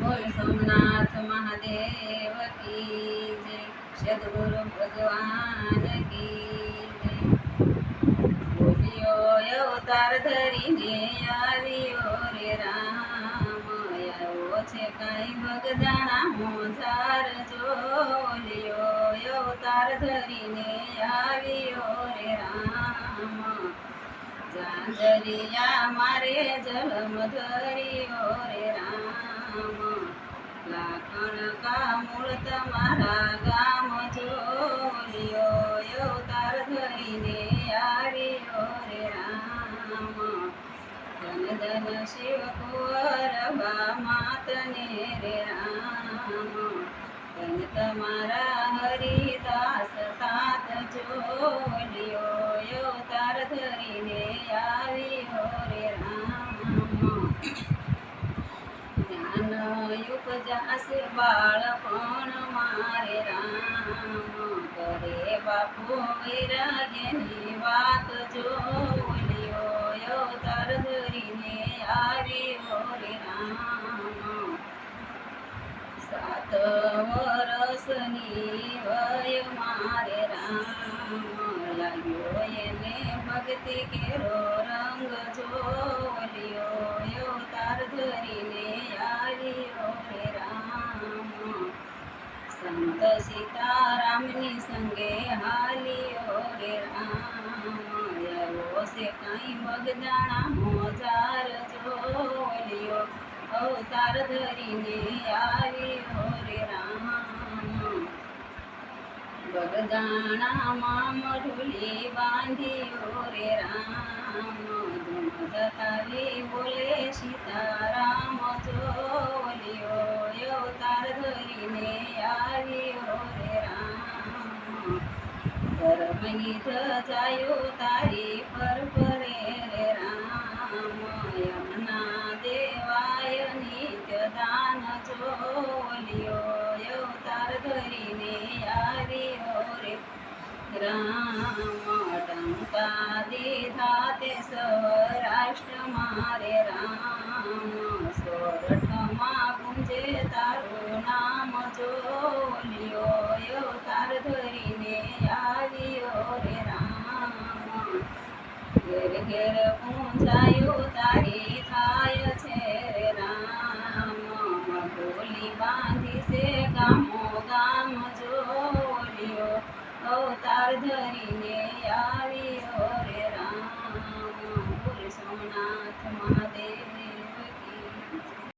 બોલ સોમનાથ મહાદેવ કી જય, સદગુરુ ભગવાન કી બોલ્યો, અવતાર ધરીને આવ્યો રે રામ. આવ્યો છે કાંઈ ભગદાણા જો જોલ્યો. અવતાર ધરીને આવ્યો રે રામ. જાંજરિયા મારે જલમ ધર્યો રે રામ. લાખણ કા મૂળ તમારા ગામ જોલ્યો અવતાર ધરીને આવ્યો રે રામ ધન ધન શિવ કુંવર માતને રે રામ ધન તમારા હરિદાસ તાત જોલ્યો જ્ઞાન જાશે બાળપણ મારે રામ કરે બાપુ વૈરાગ્યની વાત જોલ્યો અવતાર ધરીને આવ્યો રે રામ. સાત વરસની વય મારે રામ લાગ્યો એને ભક્તિ કેરો રંગ અવતાર સંગે હાલ્યો રે રામ છે. કાંઈ બગદાણા મોજાર જોલ્યો અવતાર ધરીને આવ્યો રે રામ બગદાણામાં મઢુલી બાંધ્યો રે રામ ધૂમ ધકાવી બોલે સીતારામ ધર્મની જાયો તારે પર પરે રે રામ, યમના દેવાય નિત્ય દાન જોલ્યો અવતાર ધરીને આવ્યો રે. રામ, ટંકા દીધા તે સૌરાષ્ટ્ર મારે ઘેર ઘેર પૂંજાયો તારે થાય છે રામ ગોલી બાંધી ગામો ગામ જોલિયો અવતાર ધરી